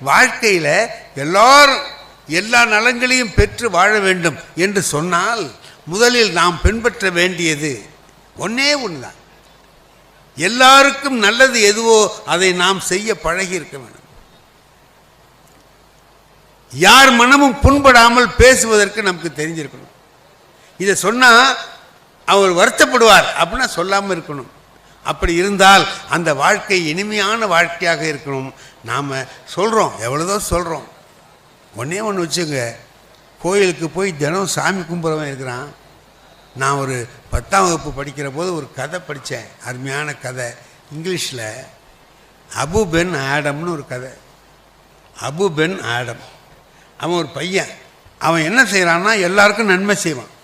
வாழ்க்கையில் எல்லாரும் எல்லா நலங்களையும் பெற்று வாழ வேண்டும் என்று சொன்னால் முதலில் நாம் பின்பற்ற வேண்டியது ஒன்றே ஒன்றுதான் எல்லாருக்கும் நல்லது எதுவோ அதை நாம் செய்ய பழகி இருக்க வேண்டும். யார் மனமும் புண்படாமல் பேசுவதற்கு நமக்கு தெரிஞ்சிருக்கணும். இதை சொன்னால் அவர் வருத்தப்படுவார் அப்படின்னா சொல்லாமல் இருக்கணும். அப்படி இருந்தால் அந்த வாழ்க்கை இனிமையான வாழ்க்கையாக இருக்கணும். நாம் சொல்கிறோம் எவ்வளோதோ சொல்கிறோம் ஒன்றே ஒன்று வச்சுங்க கோயிலுக்கு போய் தினம் சாமி கும்பிட்றவன் இருக்கிறான். நான் ஒரு பத்தாம் வகுப்பு படிக்கிற போது ஒரு கதை படித்தேன். அருமையான கதை. இங்கிலீஷில் அபு பென் ஆடம்னு ஒரு கதை. Abou Ben Adhem. அவன் ஒரு பையன். அவன் என்ன செய்கிறான்னா எல்லாருக்கும் நன்மை செய்வான்.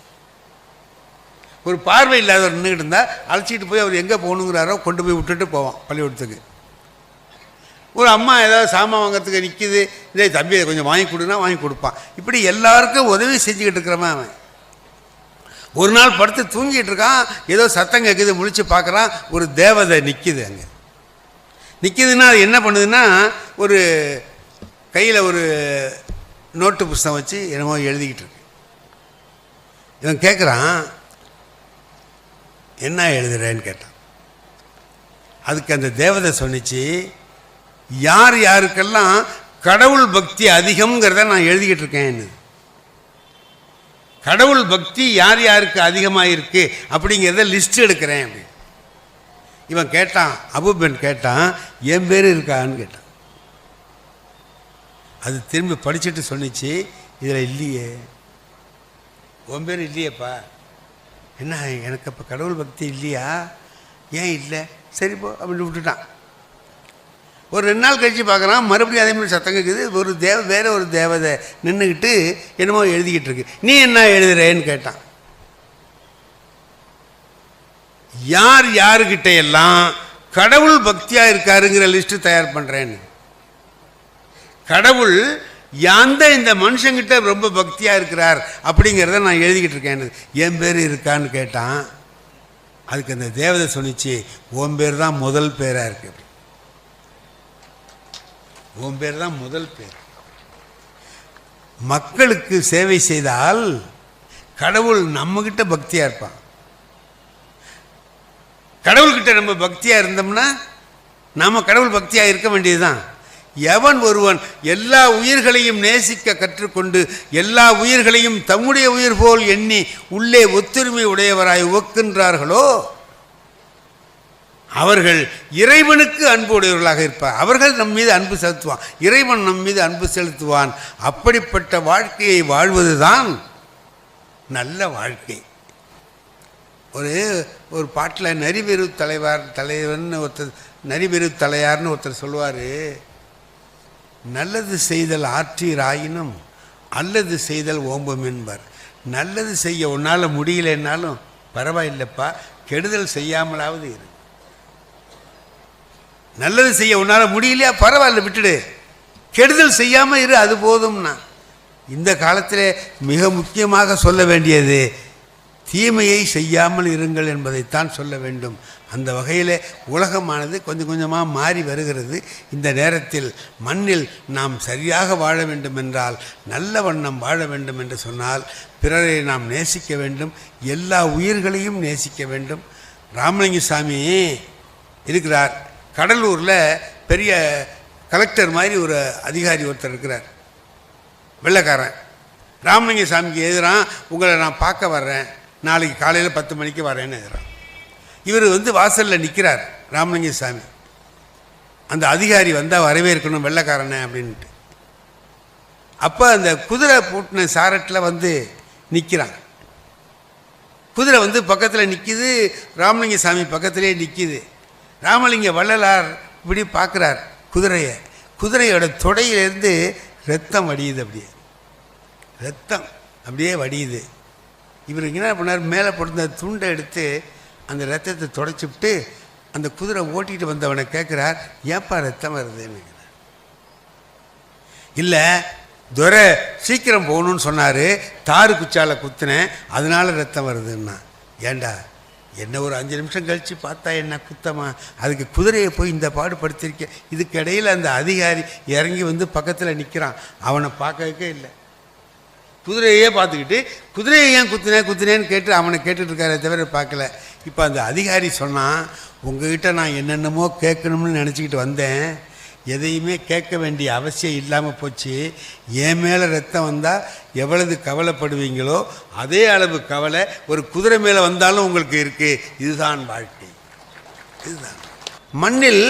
ஒரு பார்வை இல்லாதவர் நின்றுக்கிட்டு இருந்தால் அழைச்சிட்டு போய் அவர் எங்கே போகணுங்கிறாரோ கொண்டு போய் விட்டுட்டு போவான் பள்ளிக்கூடத்துக்கு. ஒரு அம்மா ஏதாவது சாமான் வாங்கிறதுக்கு நிற்கிது இதே தம்பி கொஞ்சம் வாங்கி கொடுனா வாங்கி கொடுப்பான். இப்படி எல்லாருக்கும் உதவி செஞ்சுக்கிட்டு இருக்கிறவன் அவன். ஒரு நாள் படுத்து தூங்கிட்டு இருக்கான் ஏதோ சத்தம் கேட்குது முழிச்சு பார்க்குறான் ஒரு தேவதை நிற்கிது அங்கே. நிற்கிதுன்னா அது என்ன பண்ணுதுன்னா ஒரு கையில் ஒரு நோட்டு புஸ்தகம் வச்சு என்னமோ எழுதிக்கிட்டு இருக்கு. இவன் கேட்குறான் என்ன எழுதுறேன்னு கேட்டான். அதுக்கு அந்த தேவதை சொன்னிச்சு யார் யாருக்கெல்லாம் கடவுள் பக்தி அதிகம்ங்கிறத நான் எழுதிக்கிட்டு இருக்கேன்னு. கடவுள் பக்தி யார் யாருக்கு அதிகமாக இருக்கு அப்படிங்கிறத லிஸ்ட் எடுக்கிறேன் அப்படி இவன் கேட்டான் அபுபென் கேட்டான் என் பேர் இருக்கான்னு கேட்டான். அது திரும்பி படிச்சுட்டு சொன்னிச்சு இதில் இல்லையே. உன் பேர் இல்லையேப்பா. என்ன எனக்கு அப்போ கடவுள் பக்தி இல்லையா? ஏன் இல்லை? சரி போ அப்படின்னு விட்டுட்டான். ஒரு ரெண்டு நாள் கழித்து பார்க்குறான் மறுபடியும் அதே மாதிரி சத்தம் கேட்குது ஒரு தேவ வேற ஒரு தேவதை நின்றுக்கிட்டு என்னமோ எழுதிக்கிட்டு இருக்கு. நீ என்ன எழுதுறேன்னு கேட்டான். யார் யாருக்கிட்ட எல்லாம் கடவுள் பக்தியாக இருக்காருங்கிற லிஸ்ட்டு தயார் பண்ணுறேன்னு கடவுள் எந்த இந்த மனுஷங்கிட்ட ரொம்ப பக்தியாக இருக்கிறார் அப்படிங்கிறத நான் எழுதிக்கிட்டு இருக்கேன். என் பேர் இருக்கான்னு கேட்டான். அதுக்கு அந்த தேவதை சொன்னிச்சு உன் பேர் தான் முதல் பேராக இருக்கு. அப்படி உன் பேர் தான் முதல் பேர். மக்களுக்கு சேவை செய்தால் கடவுள் நம்மக்கிட்ட பக்தியாக இருப்பான். கடவுள்கிட்ட நம்ம பக்தியாக இருந்தோம்னா நாம் கடவுள் பக்தியாக இருக்க வேண்டியதுதான். எவன் ஒருவன் எல்லா உயிர்களையும் நேசிக்க கற்றுக்கொண்டு எல்லா உயிர்களையும் தம்முடைய உயிர் போல் எண்ணி உள்ளே ஒத்துரிமை உடையவராய் ஒக்கின்றார்களோ? அவர்கள் இறைவனுக்கு அன்பு உடையவர்களாக இருப்பார். அவர்கள் நம் மீது அன்பு செலுத்துவான். இறைவன் நம் மீது அன்பு செலுத்துவான். அப்படிப்பட்ட வாழ்க்கையை வாழ்வதுதான் நல்ல வாழ்க்கை. ஒரு ஒரு பாட்டில் நரிபெரு தலைவார் தலைவர்னு ஒருத்தர் நரிபெரு தலையார்னு ஒருத்தர் சொல்லுவார். நல்லது செய்தல் ஆற்றீராயினும் அல்லது செய்தல் ஓம்பும் என்பார். நல்லது செய்ய உன்னால் முடியலன்னாலும் பரவாயில்லைப்பா கெடுதல் செய்யாமலாவது இரு. நல்லது செய்ய உன்னால் முடியலையா பரவாயில்ல விட்டுடு. கெடுதல் செய்யாமல் இரு அது போதும்னா. இந்த காலத்தில் மிக முக்கியமாக சொல்ல வேண்டியது தீமையை செய்யாமல் இருங்கள் என்பதைத்தான் சொல்ல வேண்டும். அந்த வகையில் உலகமானது கொஞ்சம் கொஞ்சமாக மாறி வருகிறது. இந்த நேரத்தில் மண்ணில் நாம் சரியாக வாழ வேண்டும் என்றால் நல்ல வண்ணம் வாழ வேண்டும் என்று சொன்னால் பிறரை நாம் நேசிக்க வேண்டும் எல்லா உயிர்களையும் நேசிக்க வேண்டும். ராமலிங்க சாமி இருக்கிறார். கடலூரில் பெரிய கலெக்டர் மாதிரி ஒரு அதிகாரி ஒருத்தர் இருக்கிறார். வெள்ளைக்காரன். ராமலிங்க சாமிக்கு எதிராக உங்களை நான் பார்க்க வர்றேன். நாளைக்கு காலையில் பத்து மணிக்கு வரேன்னு எதிரான் இவர் வந்து வாசலில் நிற்கிறார் ராமலிங்க சாமி அந்த அதிகாரி வந்தால் வரவேற்கணும் வெள்ளைக்காரனை அப்படின்ட்டு. அப்போ அந்த குதிரை பூட்டின சாரட்டில் வந்து நிற்கிறான் குதிரை வந்து பக்கத்தில் நிற்கிது ராமலிங்க சாமி பக்கத்திலே நிற்கிது ராமலிங்க வள்ளலார் இப்படி பார்க்குறார் குதிரையை. குதிரையோட தொடையிலேருந்து ரத்தம் வடியுது அப்படியே. ரத்தம் அப்படியே வடியுது. இவர் என்ன பண்ணார்? மேலே பிறந்த துண்டை எடுத்து அந்த ரத்தத்தை தொடச்சி விட்டு அந்த குதிரை ஓட்டிகிட்டு வந்தவனை கேட்குறார் ஏப்பா ரத்தம் வருதுன்னு இல்லை துரை சீக்கிரம் போகணும்னு சொன்னார் தாறு குச்சால குத்தினேன் அதனால ரத்தம் வருதுன்னா. ஏண்டா என்ன ஒரு அஞ்சு நிமிஷம் கழித்து பார்த்தா என்ன குத்தமா? அதுக்கு குதிரையை போய் இந்த பாடு படுத்திருக்கேன் இதுக்கு இடையில் அந்த அதிகாரி இறங்கி வந்து பக்கத்தில் நிற்கிறான் அவனை பார்க்கவே இல்லை. குதிரையே பார்த்துக்கிட்டு குதிரையை ஏன் குத்தினேன் குத்தினேன்னு கேட்டு அவனை கேட்டுட்ருக்காரே தவிர பார்க்கல. இப்போ அந்த அதிகாரி சொன்னால் உங்ககிட்ட நான் என்னென்னமோ கேட்கணும்னு நினச்சிக்கிட்டு வந்தேன். எதையுமே கேட்க வேண்டிய அவசியம் இல்லாமல் போச்சு. என் மேலே ரத்தம் வந்தால் எவ்வளவு கவலைப்படுவீங்களோ அதே அளவு கவலை ஒரு குதிரை மேலே வந்தாலும் உங்களுக்கு இருக்குது இதுதான் வாழ்க்கை. இதுதான். மண்ணில்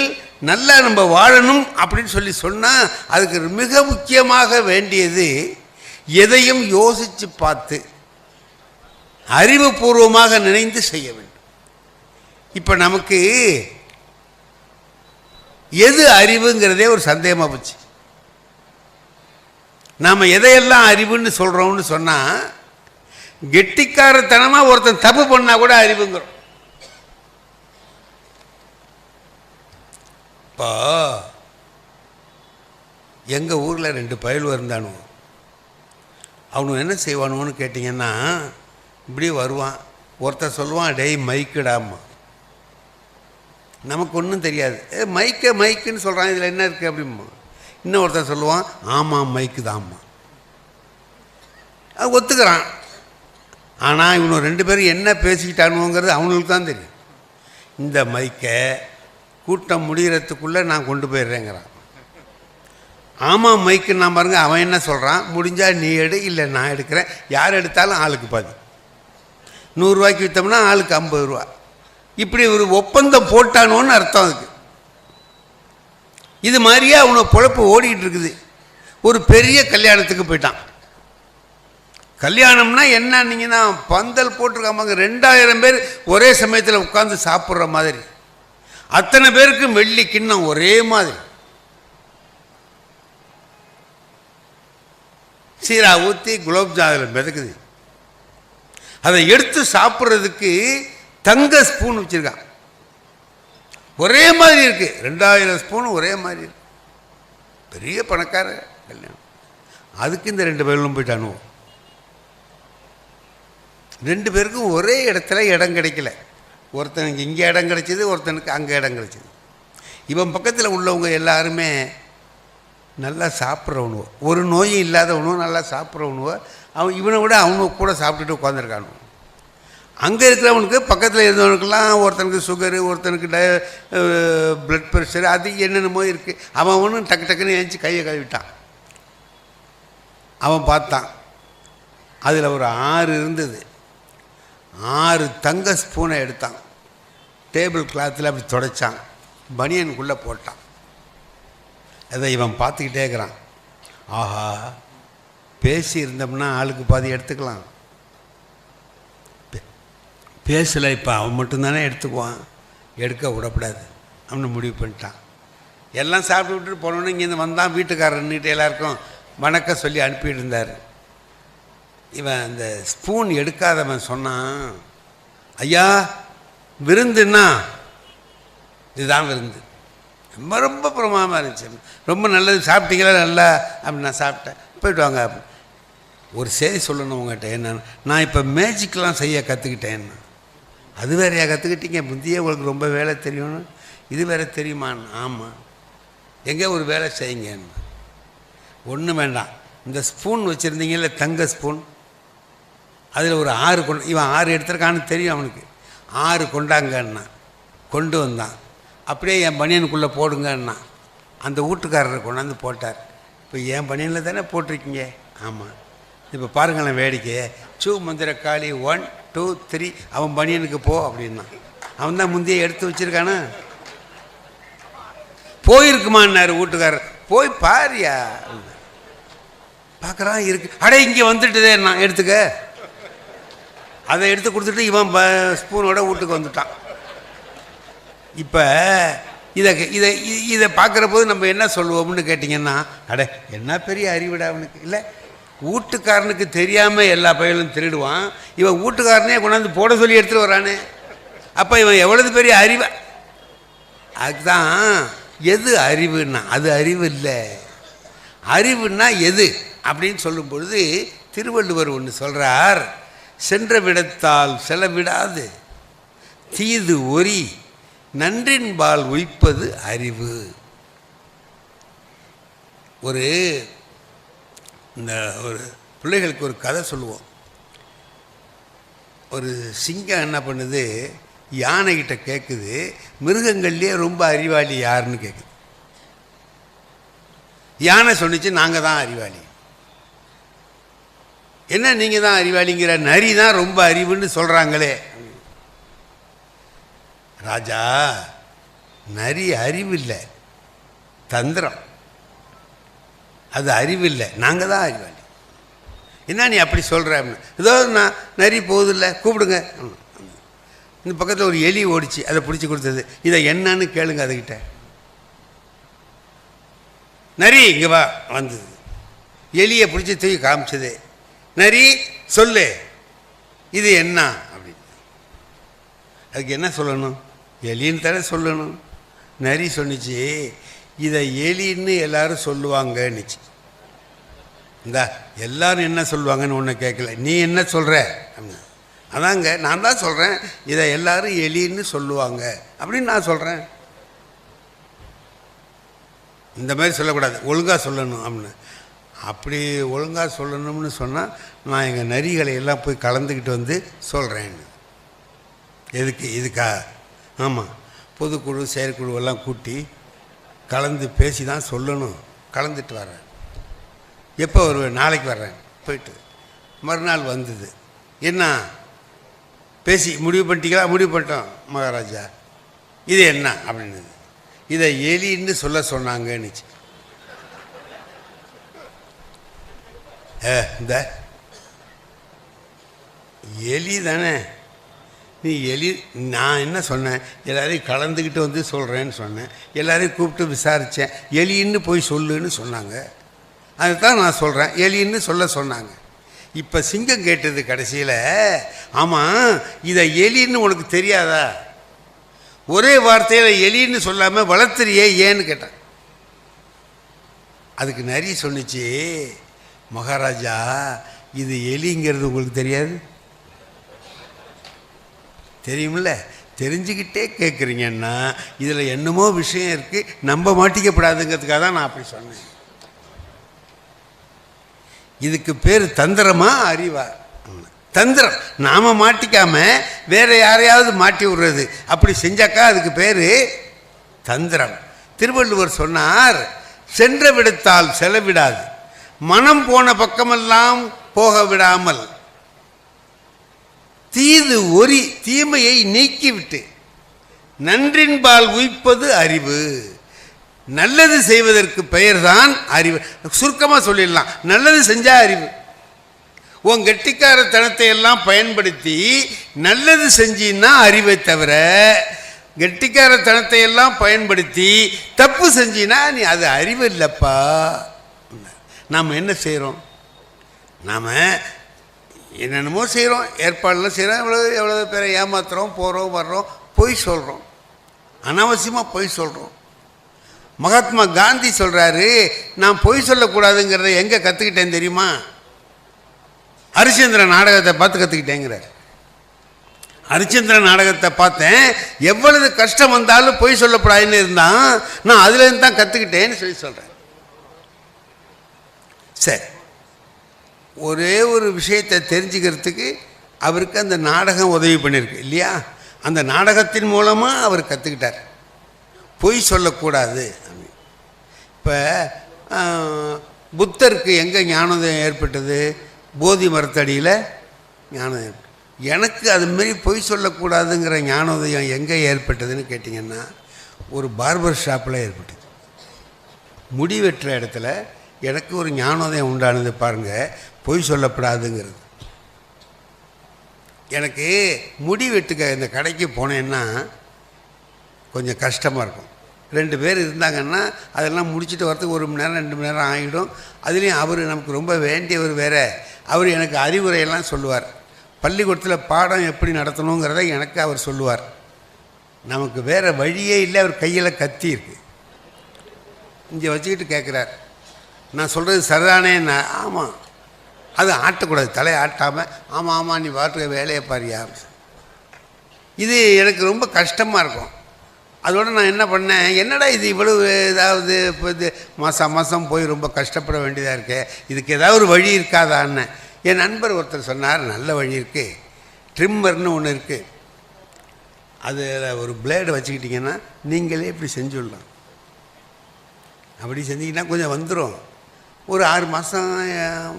நல்லா நம்ம வாழணும் அப்படின்னு சொல்லி சொன்னால் அதுக்கு மிக முக்கியமாக வேண்டியது எதையும் யோசித்து பார்த்து அறிவுபூர்வமாக நினைந்து செய்ய வேண்டும். இப்போ நமக்கு எது அறிவுங்கிறதே ஒரு சந்தேகமாக போச்சு. நாம் எதையெல்லாம் அறிவுன்னு சொல்கிறோம்னு சொன்னால் கெட்டிக்காரத்தனமாக ஒருத்தன் தப்பு பண்ணால் கூட அறிவுங்கிறோம். இப்போ எங்கள் ஊரில் ரெண்டு பயல் இருந்தானு அவனு என்ன செய்வானுன்னு கேட்டிங்கன்னா இப்படி வருவான். ஒருத்தன் சொல்லுவான் டெய் மைக்குடாமா நமக்கு ஒன்றும் தெரியாது. ஏ மைக்க மைக்குன்னு சொல்கிறான் இதில் என்ன இருக்குது அப்படிமா இன்னும் ஒருத்தன் சொல்லுவான் ஆமாம் மைக்கு தான்மா. அது ஒத்துக்கிறான். ஆனால் இவனு ரெண்டு பேரும் என்ன பேசிக்கிட்டானுங்கிறது அவனுக்கு தான் தெரியும். இந்த மைக்கை கூட்டம் முடிகிறதுக்குள்ளே நான் கொண்டு போயிடுறேங்கிறான். ஆமாம் மைக்கு நான் பாருங்கள் அவன் என்ன சொல்கிறான் முடிஞ்சால் நீ எடு இல்லை நான் எடுக்கிறேன். யார் எடுத்தாலும் ஆளுக்கு பாதி நூறுரூவாய்க்கு விற்றோம்னா ஆளுக்கு ஐம்பது ரூபா. இப்படி ஒரு ஒப்பந்தம் போட்டானோன்னு அர்த்தம் அதுக்கு. இது மாதிரியே அவனை பொழப்பு ஓடிக்கிட்டு இருக்குது ஒரு பெரிய கல்யாணத்துக்கு போயிட்டான். கல்யாணம்னா என்னன்னீங்கன்னா பந்தல் போட்டிருக்காமாங்க ரெண்டாயிரம் பேர் ஒரே சமயத்தில் உட்காந்து சாப்பிட்ற மாதிரி. அத்தனை பேருக்கும் வெள்ளி கிண்ணம் ஒரே மாதிரி. சீரா ஊற்றி குலோப்ஜா அதில் மிதக்குது. அதை எடுத்து சாப்பிட்றதுக்கு தங்க ஸ்பூன் வச்சுருக்கான். ஒரே மாதிரி இருக்குது ரெண்டாயிரம் ஸ்பூன் ஒரே மாதிரி இருக்கு. பெரிய பணக்கார கல்யாணம். அதுக்கு இந்த ரெண்டு பேரும் போயிட்டானுவோம் ரெண்டு பேருக்கும் ஒரே இடத்துல இடம் கிடைக்கல. ஒருத்தனுக்கு இங்கே இடம் கிடைச்சிது ஒருத்தனுக்கு அங்கே இடம் கிடைச்சிது. இவன் பக்கத்தில் உள்ளவங்க எல்லாருமே நல்லா சாப்பிட்றவனுவோ ஒரு நோயும் இல்லாதவனுவோ நல்லா சாப்பிட்றவனுவோ அவன் இவனை விட அவனு கூட சாப்பிட்டுட்டு உட்காந்துருக்கானு அங்கே இருக்கிறவனுக்கு பக்கத்தில் இருந்தவனுக்கெல்லாம் ஒருத்தனுக்கு சுகரு ஒருத்தனுக்கு டய ப்ளட் ப்ரெஷர் அது என்னென்னமோ இருக்குது அவன் ஒன்றும் டக்கு டக்குன்னு ஏஞ்சி கையை கழுவிட்டான். அவன் பார்த்தான். அதில் ஒரு ஆறு இருந்தது. ஆறு தங்க ஸ்பூனை எடுத்தான். டேபிள் கிளாத்தில் அப்படி துடைச்சான். பனியனுக்குள்ளே போட்டான். அதை இவன் பார்த்துக்கிட்டே இருக்கிறான். ஆஹா பேசி இருந்தோம்னா ஆளுக்கு பாதி எடுத்துக்கலாம். பேசலை இப்போ அவன் மட்டும்தானே எடுத்துக்குவான். எடுக்க விடக்கூடாது அப்படின்னு முடிவு பண்ணிட்டான். எல்லாம் சாப்பிட்டு விட்டுட்டு போனோன்னு இங்கேருந்து வந்தான். வீட்டுக்காரர் எல்லாருக்கும் வணக்கம் சொல்லி அனுப்பிட்டு இருந்தார் இவன் அந்த ஸ்பூன் எடுக்காதவன் சொன்னான் ஐயா விருந்துன்னா இதுதான் விருந்து. ரொம்ப ரொம்ப பிரமாதமாக இருந்துச்சு. ரொம்ப நல்லது. சாப்பிட்டீங்களா? நல்லா. அப்படின்னு நான் சாப்பிட்டேன். போயிட்டு வாங்க. அப்படி. ஒரு செய்தி சொல்லணும் உங்கள்கிட்ட என்னன்னு நான் இப்போ மேஜிக்லாம் செய்ய கற்றுக்கிட்டேன் அது வேறையா கற்றுக்கிட்டீங்க முந்தைய உங்களுக்கு ரொம்ப வேலை தெரியும்னு. இது வேற தெரியுமான்னு? ஆமாம் எங்கே ஒரு வேலை செய்யுங்கன்னு. ஒன்றும் வேண்டாம். இந்த ஸ்பூன் வச்சுருந்தீங்கல்ல தங்க ஸ்பூன் அதில் ஒரு ஆறு கொண்டு இவன் ஆறு எடுத்திருக்கான்னு தெரியும் அவனுக்கு. ஆறு கொண்டாங்கன்னா கொண்டு வந்தான். அப்படியே என் பனியனுக்குள்ளே போடுங்கன்னா அந்த வீட்டுக்காரரை கொண்டாந்து போட்டார். இப்போ என் பனியனில் தானே போட்டிருக்கீங்க? ஆமாம் இப்போ பாருங்களேன் வேடிக்கையை. சூ மந்திர காளி ஒன் டூ த்ரீ அவன் பனியனுக்கு போ அப்படின்னா. அவன் தான் முந்தைய எடுத்து வச்சுருக்கானா? போயிருக்குமான்னாரு வீட்டுக்காரர். போய் பாரியா? பார்க்குறான் இருக்கு. அடே இங்கே வந்துட்டுதே நான் எடுத்துக்க. அதை எடுத்து கொடுத்துட்டு இவன் ப- ஸ்பூனோட வீட்டுக்கு வந்துட்டான். இப்போ இதை இதை இதை பார்க்குற போது நம்ம என்ன சொல்லுவோம்னு கேட்டிங்கன்னா அட என்ன பெரிய அறிவிடா அவனுக்கு? இல்லை வீட்டுக்காரனுக்கு தெரியாமல் எல்லா பயிலும் திருடுவான். இவன் வீட்டுக்காரனே கொண்டாந்து போட சொல்லி எடுத்துகிட்டு வரானே அப்போ இவன் எவ்வளவு பெரிய அறிவு? அதுதான் எது அறிவுன்னா? அது அறிவு இல்லை. அறிவுன்னா எது? அப்படின்னு சொல்லும் பொழுது திருவள்ளுவர் ஒன்று சொல்கிறார் சென்ற விடத்தால் செலவிடாது தீது ஒரி நன்றின்பால் உயிப்பது அறிவு. ஒரு இந்த ஒரு பிள்ளைகளுக்கு ஒரு கதை சொல்லுவோம். ஒரு சிங்கம் என்ன பண்ணுது? யானைகிட்ட கேட்குது மிருகங்கள்லேயே ரொம்ப அறிவாளி யாருன்னு கேட்குது யானை சொன்னிச்சு நாங்கள் தான் அறிவாளி. என்ன நீங்கள் தான் அறிவாளிங்கிற? நரி தான் ரொம்ப அறிவுன்னு சொல்கிறாங்களே ராஜா நரி அறிவு இல்லை தந்திரம். அது அறிவில்லை. நாங்கள் தான் அறிவாளி என்ன நீ அப்படி சொல்கிற ஏதோ நான் நரி போகுதில்ல கூப்பிடுங்க. இந்த பக்கத்தில் ஒரு எலி ஓடிச்சு அதை பிடிச்சி கொடுத்தது. இதை என்னன்னு கேளுங்க அதுக்கிட்ட நரி இங்கே வா வந்தது. எலியை பிடிச்சி தூக்கி காமிச்சது. நரி சொல்லு. இது என்ன அப்படின்னு. அதுக்கு என்ன சொல்லணும்? எலின்னு தானே சொல்லணும். நரி சொன்னிச்சு இதை எலின்னு எல்லாரும் சொல்லுவாங்கன்னுச்சு. இந்த எல்லாரும் என்ன சொல்லுவாங்கன்னு ஒன்று கேட்கல. நீ என்ன சொல்கிற அப்படின்னு. அதாங்க நான் தான் சொல்கிறேன் இதை எல்லாரும் எலின்னு சொல்லுவாங்க. அப்படின்னு நான் சொல்கிறேன் இந்த மாதிரி சொல்லக்கூடாது. ஒழுங்காக சொல்லணும் அப்படின்னு. அப்படி ஒழுங்காக சொல்லணும்னு சொன்னால் நான் எங்கள் நரிகளை எல்லாம் போய் கலந்துக்கிட்டு வந்து சொல்கிறேன் எதுக்கு? இதுக்கா? ஆமாம் பொதுக்குழு செயற்குழு எல்லாம் கூட்டி கலந்து பேசி தான் சொல்லணும். கலந்துட்டு வரேன் எப்போ வருவேன்? நாளைக்கு வர்றேன். போயிட்டு. மறுநாள் வந்தது. என்ன? பேசி முடிவு பண்ணிட்டீங்களா? முடிவு பண்ணிட்டோம் மகாராஜா. இது என்ன? அப்படின்னு இதை எலின்னு சொல்ல சொன்னாங்கன்னுச்சு. ஏ இந்த எலி தானே? நீ எலி நான் என்ன சொன்னேன்? எல்லாரையும் கலந்துக்கிட்டு வந்து சொல்கிறேன்னு சொன்னேன். எல்லாரையும் கூப்பிட்டு விசாரித்தேன் எலின்னு போய் சொல்லுன்னு சொன்னாங்க. அதுதான் நான் சொல்கிறேன் எலின்னு சொல்ல சொன்னாங்க. இப்போ சிங்கம் கேட்டது கடைசியில் ஆமாம் இதை எலின்னு உனக்கு தெரியாதா? ஒரே வார்த்தையில் எலின்னு சொல்லாமல் வளர்த்துறியே ஏன்னு கேட்டேன். அதுக்கு நரி சொன்னிச்சு மகாராஜா இது எலிங்கிறது உங்களுக்கு தெரியாது? தெரியுமில்ல தெரிஞ்சுக்கிட்டே கேட்குறீங்கன்னா இதில் என்னமோ விஷயம் இருக்குது நம்ப மாட்டிக்கப்படாதுங்கிறதுக்காக தான் நான் அப்படி சொன்னேன். இதுக்கு பேர் தந்திரமா அறிவா? தந்திரம். நாம் மாட்டிக்காம வேறு யாரையாவது மாட்டி விடுறது. அப்படி செஞ்சாக்கா அதுக்கு பேர் தந்திரம். திருவள்ளுவர் சொன்னார் சென்ற விடத்தால் செலவிடாது. மனம் போன பக்கமெல்லாம் போக விடாமல் தீது ஒரி தீமையை நீக்கிவிட்டு நன்றின்பால் உயிப்பது அறிவு. நல்லது செய்வதற்கு பெயர்தான் அறிவு. சுருக்கமாக சொல்லிடலாம். நல்லது செஞ்சால் அறிவு. உன் கெட்டிக்காரத்தனத்தை எல்லாம் பயன்படுத்தி நல்லது செஞ்சின்னா அறிவை தவிர கெட்டிக்காரத்தனத்தை எல்லாம் பயன்படுத்தி தப்பு செஞ்சினா நீ அது அறிவு இல்லைப்பா. நாம் என்ன செய்கிறோம் நாம் என்னென்னமோ செய்கிறோம் ஏற்பாடுலாம் செய்கிறோம் எவ்வளோ எவ்வளோ பேரை ஏமாத்துகிறோம் போகிறோம் வர்றோம் பொய் சொல்கிறோம் அனாவசியமாக பொய் சொல்கிறோம் மகாத்மா காந்தி சொல்கிறாரு நான் பொய் சொல்லக்கூடாதுங்கிறத எங்கே கற்றுக்கிட்டேன் தெரியுமா? ஹரிச்சந்திர நாடகத்தை பார்த்து கற்றுக்கிட்டேங்கிறார் ஹரிச்சந்திர நாடகத்தை பார்த்தேன் எவ்வளவு கஷ்டம் வந்தாலும் பொய் சொல்லப்படாதுன்னு இருந்தான் நான் அதுலேருந்து தான் கற்றுக்கிட்டேன்னு சொல்லி சொல்கிறேன் சரி ஒரே ஒரு விஷயத்தை தெரிஞ்சுக்கிறதுக்கு அவருக்கு அந்த நாடகம் உதவி பண்ணியிருக்கு இல்லையா? அந்த நாடகத்தின் மூலமாக அவர் கற்றுக்கிட்டார் பொய் சொல்லக்கூடாது. இப்போ புத்தருக்கு எங்கே ஞானோதயம் ஏற்பட்டது? போதி மரத்தடியில் ஞானம் எனக்கு அதுமாரி பொய் சொல்லக்கூடாதுங்கிற ஞானோதயம் எங்கே ஏற்பட்டதுன்னு கேட்டிங்கன்னா ஒரு பார்பர் ஷாப்பில் ஏற்பட்டது. முடி வெட்டுற இடத்துல எனக்கு ஒரு ஞானோதயம் உண்டானது பாருங்கள் பொய் சொல்லப்படாதுங்கிறது. எனக்கு முடி வெட்டுக்க இந்த கடைக்கு போனேன்னா கொஞ்சம் கஷ்டமாக இருக்கும். ரெண்டு பேர் இருந்தாங்கன்னா அதெல்லாம் முடிச்சுட்டு வரதுக்கு ஒரு மணி நேரம் ரெண்டு மணி நேரம் ஆகிடும் அதுலேயும் அவர் நமக்கு ரொம்ப வேண்டியவர் வேறு. அவர் எனக்கு அறிவுரையெல்லாம் சொல்லுவார். பள்ளிக்கூடத்தில் பாடம் எப்படி நடத்தணுங்கிறத எனக்கு அவர் சொல்லுவார். நமக்கு வேறு வழியே இல்லை அவர் கையில் கத்தி இருக்கு. இங்கே வச்சுக்கிட்டு கேட்குறார் நான் சொல்கிறது சரிதானே? நான் ஆமாம் அது ஆட்டக்கூடாது தலையை ஆட்டாமல் ஆமாம் ஆமாம் நீ பாட்டுக்க வேலையை பாரியா. இது எனக்கு ரொம்ப கஷ்டமாக இருக்கும். அதோட நான் என்ன பண்ணேன் என்னடா இது இவ்வளவு ஏதாவது இப்போ இது மாதம் மாதம் போய் ரொம்ப கஷ்டப்பட வேண்டியதாக இருக்கே இதுக்கு ஏதாவது ஒரு வழி இருக்காதான்னு. என் நண்பர் ஒருத்தர் சொன்னார் நல்ல வழி இருக்குது ட்ரிம்மர்னு ஒன்று இருக்குது அதில் ஒரு பிளேடு வச்சுக்கிட்டிங்கன்னா நீங்களே இப்படி செஞ்சுடலாம் அப்படி செஞ்சிங்கன்னா கொஞ்சம் வந்துடும் ஒரு ஆறு மாதம்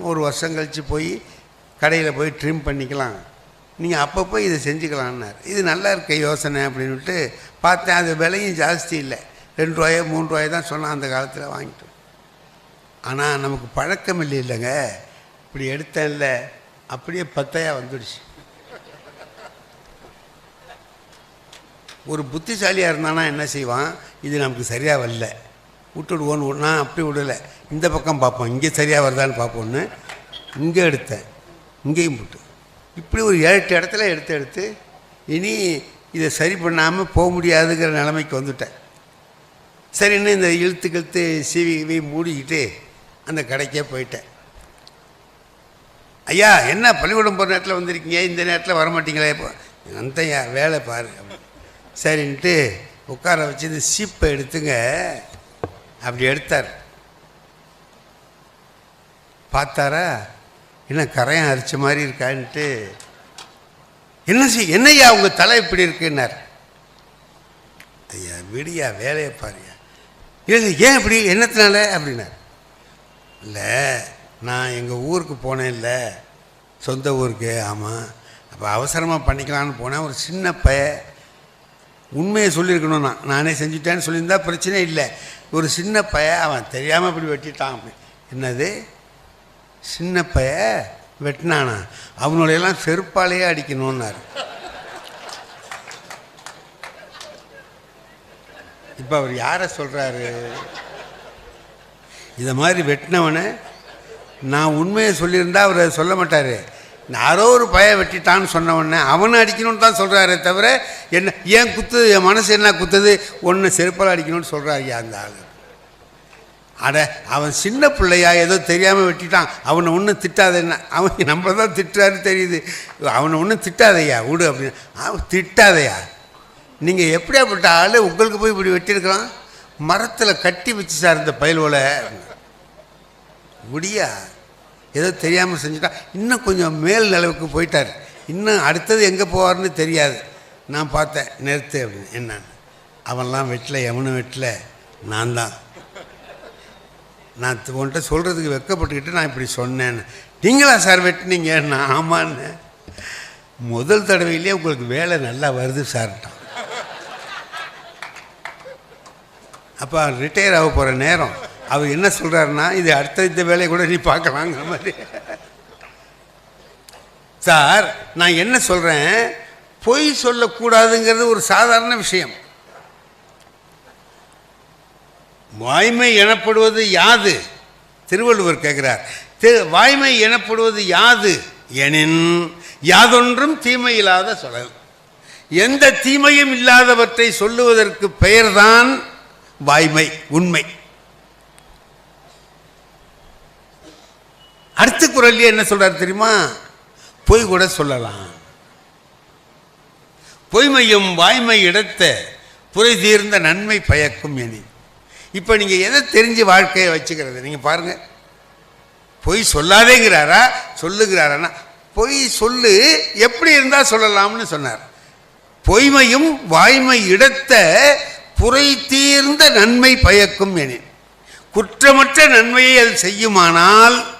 ஒரு வருஷம் கழித்து போய் கடையில் போய் ட்ரிம் பண்ணிக்கலாம். நீங்கள் அப்பப்போ இதை செஞ்சுக்கலான்னார் இது நல்லா இருக்க யோசனை அப்படின்ட்டு பார்த்தேன். அது விலையும் ஜாஸ்தி இல்லை. ரெண்டு ரூபாயோ மூணு ரூபாயோ தான் சொன்னான் அந்த காலத்தில் வாங்கிட்டோம் ஆனால் நமக்கு பழக்கம் இல்லை இல்லைங்க. இப்படி எடுத்தேன்ல அப்படியே பத்தையாக வந்துடுச்சு. ஒரு புத்திசாலியாக இருந்தானா என்ன செய்வான்? இது நமக்கு சரியாக வரல. விட்டுடுவோன்னு ஒன்றா அப்படி விடலை. இந்த பக்கம் பார்ப்போம். இங்கே சரியாக வருதான்னு பார்ப்போன்னு இங்கே எடுத்தேன். இங்கேயும் போட்டு. இப்படி ஒரு ஏழு எட்டு இடத்துல எடுத்து எடுத்து இனி இதை சரி பண்ணாமல் போக முடியாதுங்கிற நிலைமைக்கு வந்துட்டேன். சரின்னு இந்த இழுத்து கழுத்து சீவி மூடிக்கிட்டு அந்த கடைக்கே போயிட்டேன். ஐயா என்ன பள்ளிக்கூடம் போகிற நேரத்தில் வந்திருக்கீங்க? இந்த நேரத்தில் வர மாட்டீங்களே இப்போ அந்த வேலை பாரு. சரின்ட்டு உட்கார வச்சு இந்த சீப்பை எடுத்துங்க. அப்படி எடுத்தார். பார்த்தாரா? என்ன கரையம் அரிச்ச மாதிரி இருக்கான்ட்டு. என்ன செய் என்னய்யா உங்கள் தலை இப்படி இருக்குன்னார். ஐயா விடியா வேலையை பாருயா இல்லை ஏன் இப்படி என்னத்தினால அப்படின்னார். இல்லை நான் எங்கள் ஊருக்கு போனேன் இல்லை சொந்த ஊருக்கு ஆமாம் அப்போ அவசரமாக பண்ணிக்கலான்னு போனேன். ஒரு சின்ன பய. உண்மையை சொல்லியிருக்கணும் நான் நானே செஞ்சுட்டேன்னு சொல்லியிருந்தா பிரச்சனை இல்லை. ஒரு சின்ன பய அவன் தெரியாமல் இப்படி வெட்டிட்டான். அப்படி என்னது? சின்னப்பைய வெட்டினானா. அவனுடையெல்லாம் செருப்பாலேயே அடிக்கணும்னாரு. இப்போ அவர் யாரை சொல்கிறாரு இதை மாதிரி வெட்டினவனை நான் உண்மையை சொல்லியிருந்தா அவர் சொல்ல மாட்டார். யாரோ ஒரு பய வெட்டிட்டான்னு சொன்னவொடனே அவனை அடிக்கணும்னு தான் சொல்கிறாரே தவிர என்ன ஏன் குத்துது? என் மனசு என்ன குத்துது? ஒன்று செருப்பால் அடிக்கணும்னு சொல்கிறாரு அந்த ஆள்? அட அவன் சின்ன பிள்ளையா ஏதோ தெரியாமல் வெட்டிட்டான். அவனை ஒன்றும் திட்டாத என்ன? அவன் நம்மளை தான் திட்டுறாரு தெரியுது. அவனை ஒன்றும் திட்டாதையா? விடு அப்படின்னு அவன் திட்டாதையா? நீங்கள் எப்படியாப்பட்ட ஆள்? உங்களுக்கு போய் இப்படி வெட்டியிருக்கலாம்? மரத்தில் கட்டி வச்சு சார் இந்த பயலோல முடியா ஏதோ தெரியாமல் செஞ்சுட்டா. இன்னும் கொஞ்சம் மேல் நிலவுக்கு போயிட்டார். இன்னும் அடுத்தது எங்கே போவார்னு தெரியாது. நான் பார்த்தேன் நிறுத்து அப்படின்னு. என்னன்னு? அவன்லாம் வெட்டல எவனும் வெட்டல. நான் தான் நான் து- உன்கிட்ட சொல்கிறதுக்கு வெக்கப்பட்டுக்கிட்டு நான் இப்படி சொன்னேன்னு. நீங்களா சார் வெட்டினீங்க? நான் ஆமான்னு. முதல் தடவையிலே உங்களுக்கு வேலை நல்லா வருது சார்ட்டான் அப்போ ரிட்டையர் ஆக போகிற நேரம். அவர் என்ன சொல்கிறாருன்னா இது அடுத்த இந்த வேலையை கூட நீ பார்க்கலாங்கிற மாதிரி. சார் நான் என்ன சொல்கிறேன் பொய் சொல்லக்கூடாதுங்கிறது ஒரு சாதாரண விஷயம். வாய்மை எனப்படுவது யாது? திருவள்ளுவர் கேட்கிறார். திரு வாய்மை எனப்படுவது யாது? எனின் யாதொன்றும் தீமை இல்லாத சொல்லல் எந்த தீமையும் இல்லாதவற்றை சொல்லுவதற்கு பெயர்தான் வாய்மை உண்மை. அடுத்த குரல்லையே என்ன சொல்கிறார் தெரியுமா? பொய் கூட சொல்லலாம். பொய்மையும் வாய்மை இடத்த புரை தீர்ந்த நன்மை பயக்கும் எனி இப்போ நீங்கள் எதை தெரிஞ்சு வாழ்க்கையை வச்சுக்கிறது? நீங்கள் பாருங்கள் பொய் சொல்லாதேங்கிறாரா? சொல்லுகிறாரா பொய் சொல்லு எப்படி இருந்தால் சொல்லலாம்னு சொன்னார். பொய்மையும் வாய்மை இடத்த புரை தீர்ந்த நன்மை பயக்கும் எனின். குற்றமற்ற நன்மையை அது செய்யுமானால்